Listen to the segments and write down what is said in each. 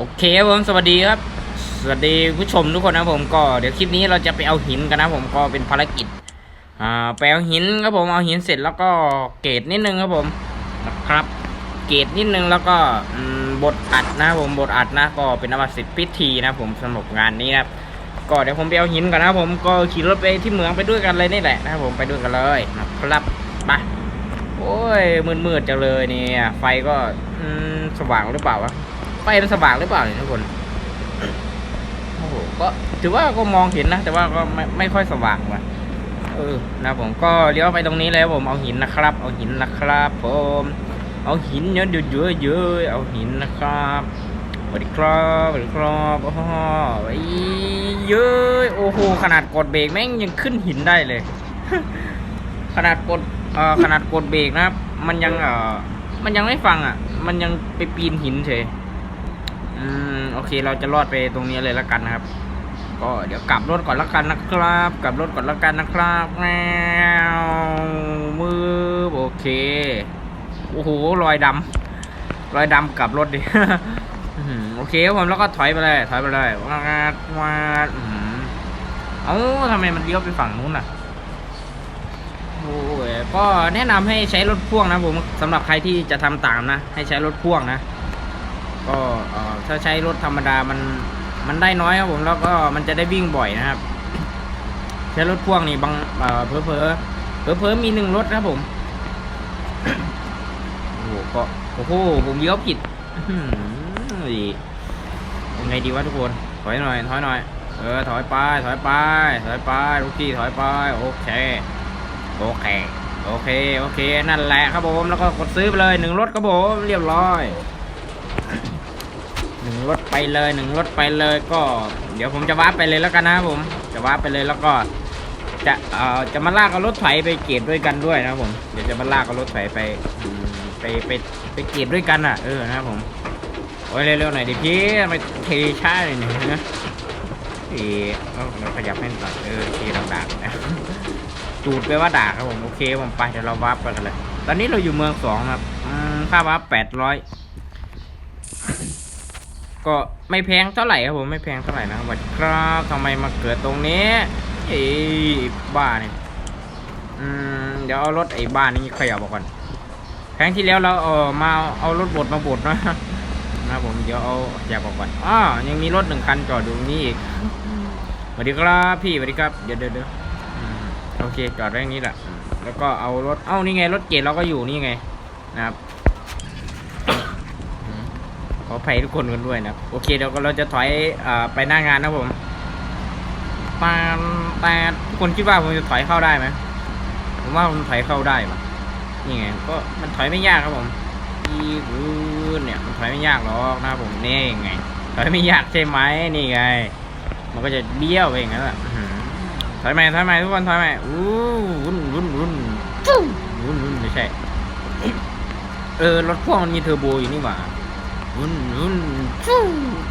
โอเคครับผมสวัสดีครับ สวัสดีผู้ชมทุกคนนะผมก็เดี๋ยวคลิปนี้เราจะไปเอาหินกันนะผมก็เป็นภารกิจอ่าไปเอาหินครับผมเอาหินเสร็จแล้วก็เกรดนิดนึงครับผมนะครับ เกรดนิดนึงแล้วก็บทอัดนะผมบทอัดนะก็เป็นอวสิทธิ์พิธีนะผมสำหรับงานนี้นะครับก็เดี๋ยวผมไปเอาหินกันนะผมก็ขี่รถไปที่เมืองไปด้วยกันเลยนี่แหละนะครับผมไปด้วยกันเลยนะครับไปโอ้ยมืดๆจังเลยเนี่ยไฟก็อืมสว่างหรือเปล่าวะ ฟมันสว่างหรือเปล่าเนี่ยทุกคนโอ้โหก็ถือว่าก็มองเห็นนะ แต่ว่าก็ไม่ไม่ค่อยสว่างว่ะเออนะผมก็เลี้ยวไปตรงนี้แล้วผมเอาหินนะครับ เอาหินนะครับผมเอาหินเยอะเยอะเยอะๆเอาหินนะครับสวัสดีครับสวัสดีครับโอ้โหไอ้เยอะโอ้โหขนาดกดเบรกแม่งยังขึ้นหินได้เลย ขนาดกดเอ่อขนาดกดเบรกนะครับ มันยังเอ่อมันยังไม่ฟังอะ มันยังไปปีนหินเฉย อืมโอเคเราจะรอดไปตรงนี้เลยแล้วกันนะครับ ก็เดี๋ยวกลับรถก่อนแล้วกันนะครับ กลับรถก่อนแล้วกันนะครับแมวมือโอเคโอ้โหรอยดำรอยดำกลับรถดิโอเคครับผมแล้วก็ถอยไปเลย ถอยไปเลยวาดวาดเอ้าทำไมมันเลี้ยวไปฝั่งนู้นอะโอ้ยก็แนะนำให้ใช้รถพ่วงนะผมสำหรับใครที่จะทำตามนะ ให้ใช้รถพ่วงนะ ก็ถ้าใช้รถธรรมดามันมันได้น้อยครับผมแล้วก็มันจะได้วิ่งบ่อยนะครับ ใช้รถพ่วงนี่บางเอ่อเพอเพอเพอเพอมีหนึ่งรถครับผมโอ้โหก็โอ้โหผมเลี้ยวผิดอื้อหือยังไงดีวะทุกคนถอยหน่อยถอยหน่อยเออถอยไปถอยไปถอยไปลูกพี่ถอยไปโอเคโอเคโอเค โอเค นั่นแหละครับผม แล้วก็กดซื้อไปเลยหนึ่งรถครับผม เรียบร้อย นึ่งรถไปเลยหนึ่งรถไปเลยก็ เดี๋ยวผมจะวาร์ปไปเลยแล้วกันนะผมจะวาร์ปไปเลยแล้วก็จะเอ่อจะมาลากเอารถไถไปเก็บด้วยกันด้วยนะผมเดี๋ยวจะมาลากเอารถไถไปไปไปไปเก็บด้วยกันอะเออนะผมโอ้ยเร็วๆหน่อยดิพี่ไปเทช้าเลยเนี่ยนะเออเอาเราขยับให้หน่อยเออเทดังๆนะจูดไปว่าด่าครับผมโอเคผมไปเดี๋ยวเราวาร์ปไปกันเลย ตอนนี้เราอยู่เมืองสองครับค่าวาร์ปแปดร้อย ก็ไม่แพงเท่าไหร่ครับผมไม่แพงเท่าไหร่นะครับสวัสดีครับทำไมมาเกิดตรงนี้ไอ้บ้าเนี่ยอืมเดี๋ยวเอารถไอ้บ้านนี้ขยับออกก่อนครั้งที่แล้วเราเออมาเอารถบดมาบดนะนะผมเดี๋ยวเอาขยับออกก่อนอ้อยังมีรถหนึ่งคันจอดอยู่ตรงนี้อีกสวัสดีครับพี่สวัสดีครับเดี๋ยวเดี๋ยวโอเคจอดไว้อย่างนี้แหละแล้วก็เอารถเอ้านี่ไงรถเก๋เราก็อยู่นี่ไงนะครับ ขออภัยทุกคนกันด้วยนะโอเคเดี๋ยวก็เราจะถอยอ่าไปหน้างานนะผมปานแต่ทุกคนคิดว่าผมจะถอยเข้าได้ไหมผมว่าผมถอยเข้าได้ปะนี่ไงก็มันถอยไม่ยากครับผมอีวืดเนี่ยมันถอยไม่ยากหรอกนะครับผมนี่ไง ถอยไม่ยากใช่ไหมนี่ไง มันก็จะเบี้ยวไปอย่างนั้นแหละอื้อหือถอยใหม่ถอยใหม่ทุกคนถอยใหม่อู้วุ่นวุ่นวุ่นวุ่นวุ่นไม่ใช่ เออรถพ่วงมันมีเทอร์โบอยู่นี่หว่า วุ่นวุ่นฟู่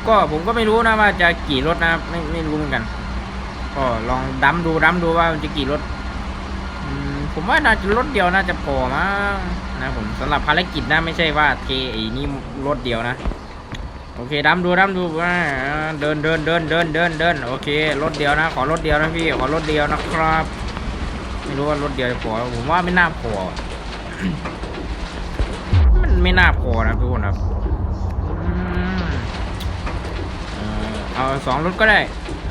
ก็ผมก็ไม่รู้นะว่าจะกี่รถนะไม่ไม่รู้เหมือนกัน ก็ลองดัมดูดัมดูว่ามันจะกี่รถอืมผมว่าน่าจะรถเดียวน่าจะพอมั้งนะผมสำหรับภารกิจนะไม่ใช่ว่าเทไอ้นี่รถเดียวนะโอเคดัมดูดัมดูว่าเดินเดินเดินเดินเดินเดินโอเครถเดียวนะ ขอรถเดียวนะพี่ขอรถเดียวนะครับ ไม่รู้ว่ารถเดียวจะพอผมว่าไม่น่าพอมันไม่น่าพอนะทุกคนครับ เอาสองรถก็ได้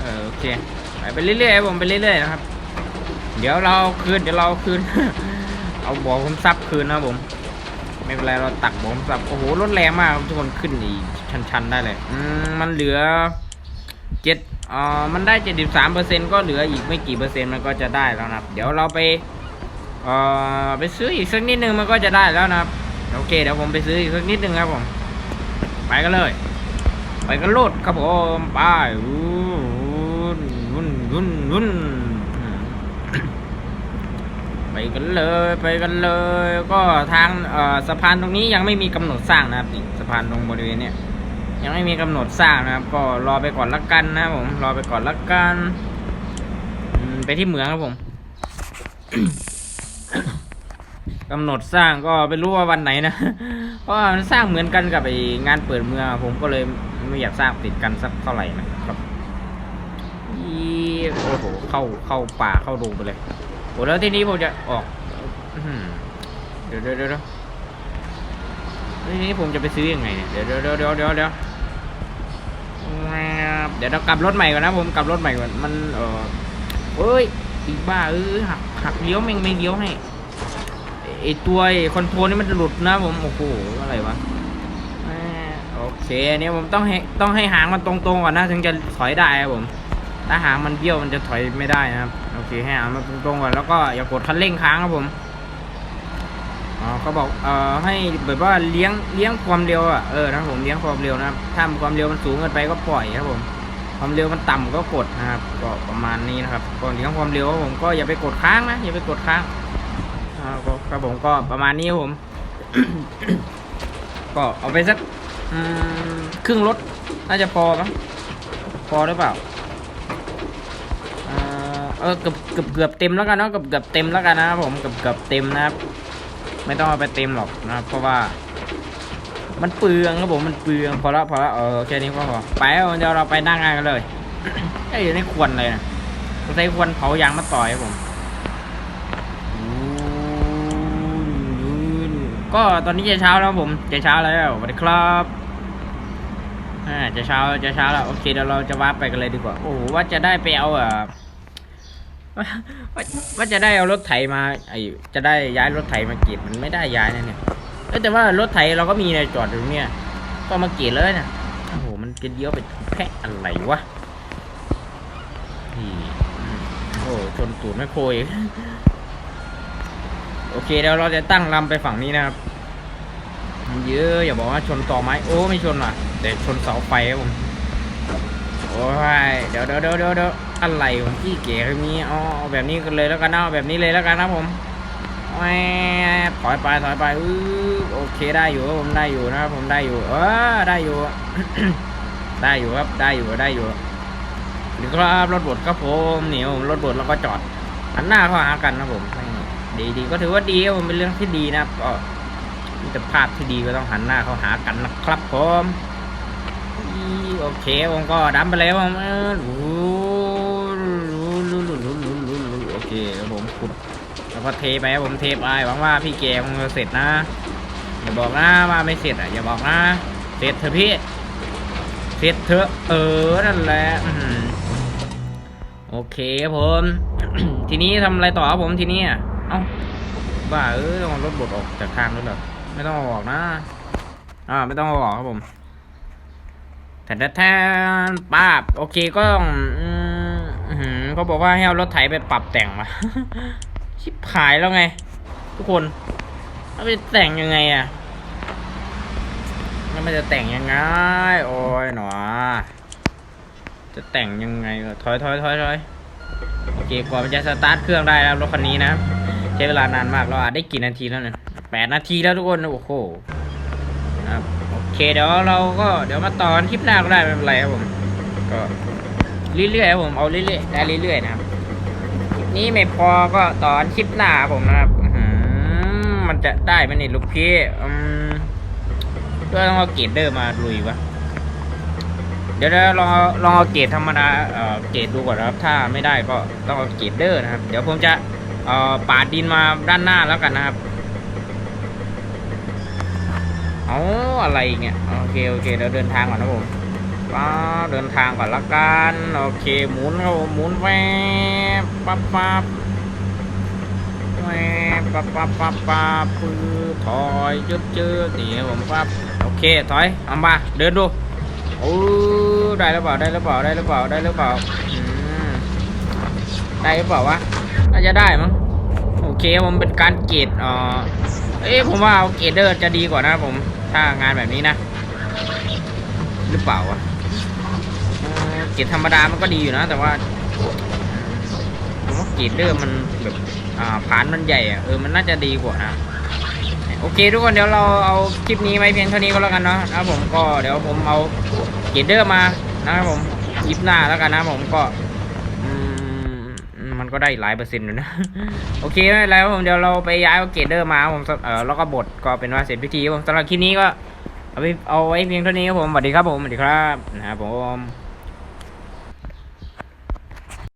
เออโอเคไปไปเรื่อยๆผมไปเรื่อยๆนะครับ เดี๋ยวเราคืนเดี๋ยวเราคืน เอาบ่อผมซับคืนนะผม ไม่เป็นไรเราตักบ่อผมซับโอ้โหรถแรงมากทุกคนขึ้นอีกชันๆได้เลยอืมมันเหลือเจ็ดเอ่อมันได้เจ็ดสิบสามเปอร์เซ็นก็เหลืออีกไม่กี่เปอร์เซ็นต์มันก็จะได้แล้วนะครับ เดี๋ยวเราไปเอ่อไปซื้ออีกสักนิดนึงมันก็จะได้แล้วนะครับโอเคเดี๋ยวผมไปซื้ออีกสักนิดนึงครับผม ไปกันเลย ไปกันโลดครับผมไปวุ่นวุ่นวุ่นวุ่นไปกันเลยไปกันเลย ก็ทางสะพานตรงนี้ยังไม่มีกำหนดสร้างนะครับนี่สะพานตรงบริเวณเนี้ยยังไม่มีกำหนดสร้างนะครับ ก็รอไปก่อนละกันนะครับผมรอไปก่อนละกันไปที่เหมืองครับผม กำหนดสร้างก็ไม่รู้ว่าวันไหนนะ เพราะามันสร้างเหมือนกันกับไองานเปิดเมืองผมก็เลยไม่อยากสร้างติดกันสักเท่าไหร่นะครับอีโอ้โหเข้าเข้าป่าเข้าดงไปเลยโอ้แล้วทีนี้ผมจะออกเดี๋ยวเดี๋ยวเดี๋ยวเดี๋ยวทีนี้ผมจะไปซื้อยังไงเนี่ยเดี๋ยวเดี๋ยวเดี๋ยวเดี๋ยวเดี๋ยวเดี๋ยวเดี๋ยวเรากลับรถใหม่ก่อนนะผมกลับรถใหม่ก่อนมันเออเอ้ยอีบ้าเออหักหักเลี้ยวแม่งไม่เลี้ยวให้ ไอตัวไอคอนโทรลนี่มันจะหลุดนะผม โอ้โห อะไรวะโอเคอันนี้ผมต้องให้ต้องให้หางมันตรงๆก่อนนะ ถึงจะถอยได้ครับผม ถ้าหางมันเบี้ยวมันจะถอยไม่ได้นะครับ โอเคให้หางมันตรงๆก่อนแล้วก็อย่ากดคันเร่งค้างครับผมอ๋อเขาบอกเอ่อให้แบบว่าเลี้ยงเลี้ยงความเร็วอะเออนะครับผมเลี้ยงความเร็วนะครับ ถ้าความเร็วมันสูงเกินไปก็ปล่อยครับผมความเร็วมันต่ำก็กดนะครับ ก็ประมาณนี้นะครับก็เลี้ยงความเร็วผมก็อย่าไปกดค้างนะอย่าไปกดค้างอ่าก็ ครับผมก็ประมาณนี้ครับผม ก็เอาไปสักครึ่งรถน่าจะพอมั้งพอหรือเปล่าเออเกือบเกือบเกือบเต็มแล้วกันเนาะเกือบเกือบเต็มแล้วกันนะครับผมเกือบเกือบเต็มนะครับ ไม่ต้องเอาไปเต็มหรอกนะครับเพราะว่า มันเปลืองครับผมมันเปลืองพอละพอละเออแค่นี้ก็พอไปเดี๋ยวเราไปน้างงานกันเลยไอ้ยนี่ควรเลยนะใช้ควรเผายางมาต่อยครับผม ก็ตอนนี้จะเช้าแล้วผมจะเช้าแล้วสวัสดีครับอ่าจะเช้าจะเช้าแล้วโอเคเดี๋ยวเราจะวาร์ปไปกันเลยดีกว่าโอ้โหว่าจะได้ไปเอาอ่อว่าว่าจะได้เอารถไถมาไอจะได้ย้ายรถไถมาเก็บมันไม่ได้ย้ายนะเนี่ยแต่ว่ารถไถเราก็มีในจอดอยู่เนี่ย ก็มาเก็บเลยนะโอ้โหมันจะเลี้ยวไปแพะอะไรวะนี่อืมโอ้ชนตูดไม่โครอีก โอเคเดี๋ยวเราจะตั้งลำไปฝั่งนี้นะครับมันเยอะอย่าบอกว่าชนต่อไม้โอ้ไม่ชนว่ะแต่ชนเสาไฟครับผมโอ้ยเดี๋ยวเดี๋ยวเดี๋ยวเดี๋ยวอะไรผมขี้เกียจมีเอาเอแบบนี้กันเลยแล้วกันนะเอาแบบนี้เลยแล้วกันนะผมแหมถอยไปถอยไปอือโอเคได้อยู่ผมได้อยู่นะครับผมได้อยู่เออได้อยู่ ได้อยู่ครับได้อยู่ได้อยู่หรือครับรถบดครับผมเหนียวรถบดแล้วก็จอดหันหน้าเข้าหากันนะผม ดีดีก็ถือว่าดีครับผมเป็นเรื่องที่ดีนะครับก็มิตรภาพที่ดีก็ต้องหันหน้าเข้าหากันนะครับผมโอเคผมก็ดันไปแล้วผมเออโอเคผมขุดแล้วก็เทไปผมเทไปหวังว่าพี่แกคงจะเสร็จนะอย่าบอกนะว่าไม่เสร็จอะอย่าบอกนะเสร็จเถอะพี่เสร็จเถอะเออนั่นแหละโอเคครับผม ทีนี้ทำอะไรต่อครับผมทีนี้ เอ้าบ้าเออต้องเอารถบดออกจากทางด้วยเหรอไม่ต้องเอาออกนะ อ่า ไม่ต้องเอาออกครับผมแต่แต่แทนป้าบโอเคก็ต้องอืมเขาบอกว่าให้เอารถไถไปปรับแต่งมาชิบหายแล้วไง ทุกคนเอาไปแต่งยังไงอะแล้วมันจะแต่งยังไง โอ้ยหนอจะแต่งยังไงถอยถอยถอยถอยโอเคกว่ามันจะสตาร์ทเครื่องได้แล้วรถคันนี้นะ ใช้เวลานานมากเราอาจได้กี่นาทีแล้วเนี่ยแปดนาทีแล้วทุกคนโอ้โหครับโอเคเดี๋ยวเราก็เดี๋ยวมาต่อกันคลิปหน้าก็ได้ไม่เป็นไรครับผมก็เรื่อยๆครับผมเอาเรื่อยๆได้เรื่อยๆนะครับคลิปนี้ไม่พอก็ต่อกันคลิปหน้าผมนะครับอืมันจะได้ไหมนี่ลูกพี่อืมก็ต้องเอาเกรดเดอร์มาลุยวะเดี๋ยวเราลองเอาลองเอาเกรดธรรมดาเอ่อเกรดดูก่อนนะครับ ถ้าไม่ได้ก็ต้องเอาเกรดเดอร์นะครับ เดี๋ยวผมจะ ปาดดินมาด้านหน้าแล้วกันนะครับเอาอะไรเนี่ยโอเคโอเคเดี๋ยวเดินทางก่อนนะผมป้าเดินทางก่อนละกันโอเคหมุนครับหมุนแวบปั๊บปั๊บแวบปั๊บปั๊บปั๊บปั๊บปื้อถอยจืดจืดนี่ผมปั๊บโอเคถอยเอามาเดินดูโอ้ได้หรือเปล่าได้หรือเปล่าได้หรือเปล่าได้หรือเปล่าได้หรือเปล่าวะ น่าจะได้มั้งโอเคผมเป็นการเกรดเอ่อเอ้ผมว่าเอาเกรเดอร์จะดีกว่านะผมถ้างานแบบนี้นะ หรือเปล่าวะเกรดธรรมดามันก็ดีอยู่นะ แต่ว่าผมว่าเกรเดอร์มันแบบอ่าผานมันใหญ่อะเออมันน่าจะดีกว่านะโอเคทุกคนเดี๋ยวเราเอาคลิปนี้ไว้เพียงเท่านี้ก็แล้วกันเนาะนะผมก็เดี๋ยวผมเอาเกรเดอร์มานะครับผมคลิปหน้าแล้วกันนะผมก็ มันก็ได้หลายเปอร์เซ็นต์อยู่นะ โอเคไม่เป็นไรผมเดี๋ยวเราไปย้ายเกตเดอร์มาผมเออแล้วก็บทก็เป็นว่าเสร็จพิธีผมสำหรับคลิปนี้ก็เอาไปเอาไว้เพียงเท่านี้ครับผมสวัสดีครับผมสวัสดีครับนะครับผม